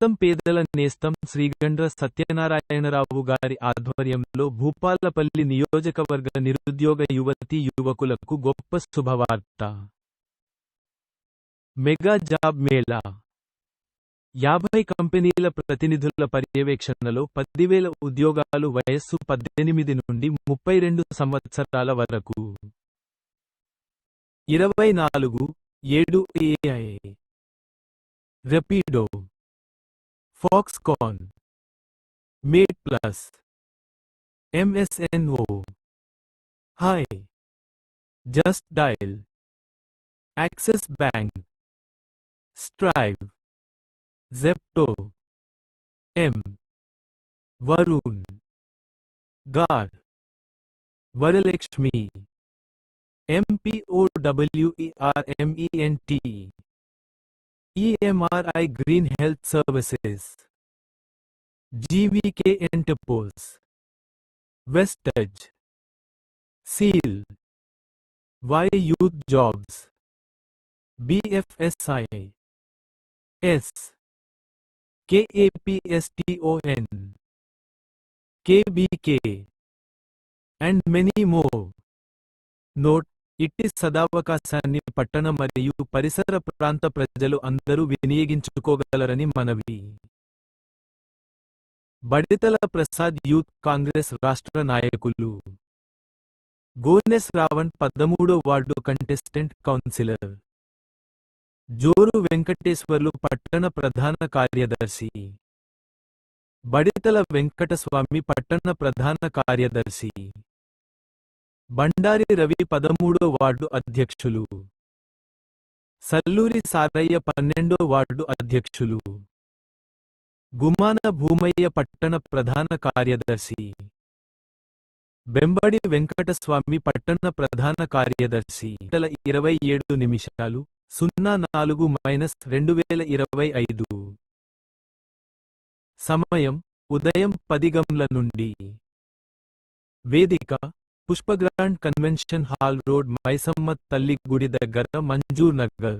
నేస్తం పేదల నేస్తం శ్రీగండ్ర సత్యనారాయణరావు గారి ఆధ్వర్యంలో భూపాలపల్లి నియోజకవర్గ నిరుద్యోగ యువతి యువకులకు గొప్ప శుభవార్త. Mega job mela. యాభై కంపెనీల ప్రతినిధుల పర్యవేక్షణలో పదివేల ఉద్యోగాలు వయస్సు పద్దెనిమిది నుండి ముప్పై రెండు సంవత్సరాల వరకు. ఇరవై నాలుగు ఏడు AI. Rapido. Foxconn, Mate Plus, MSNO, Hi, Just Dial, Access Bank, Strive, Zepto, M, Varun, Gar, Varalakshmi, MPOWERMENT, EMRI Green Health Services, GVK Enterpose, Vestage, SEAL, Y Youth Jobs, BFSI, S, KAPSTON, KBK, and many more. Note ఇట్టి సదావకాశాన్ని పట్టణ మరియు పరిసర ప్రాంత ప్రజలు అందరూ వినియోగించుకోగలరని మనవి. Baditala Prasad youth Congress రాష్ట్ర నాయకులు. గోనెస్ రావణ్ పదమూడో వార్డు కంటెస్టెంట్ కౌన్సిలర్. జోరు వెంకటేశ్వర్లు పట్టణ ప్రధాన కార్యదర్శి. బడితల వెంకటస్వామి పట్టణ ప్రధాన కార్యదర్శి. బండారి రవి పదమూడో వార్డు అధ్యక్షులు. సల్లూరి సారయ్య పన్నెండో వార్డు అధ్యక్షులు. గుమాన భూమయ్య పట్టణ ప్రధాన కార్యదర్శి. బెంబడి వెంకటస్వామి పట్టణ ప్రధాన కార్యదర్శి. గంటల ఇరవై ఏడు నిమిషాలు సున్నా నాలుగు మైనస్ రెండు వేల ఇరవై ఐదు. సమయం ఉదయం పది గంటల నుండి. వేదిక Pushpa Grand convention hall road Maisamma తల్లి గుడి దగ్గర మంజూర్ నగర్.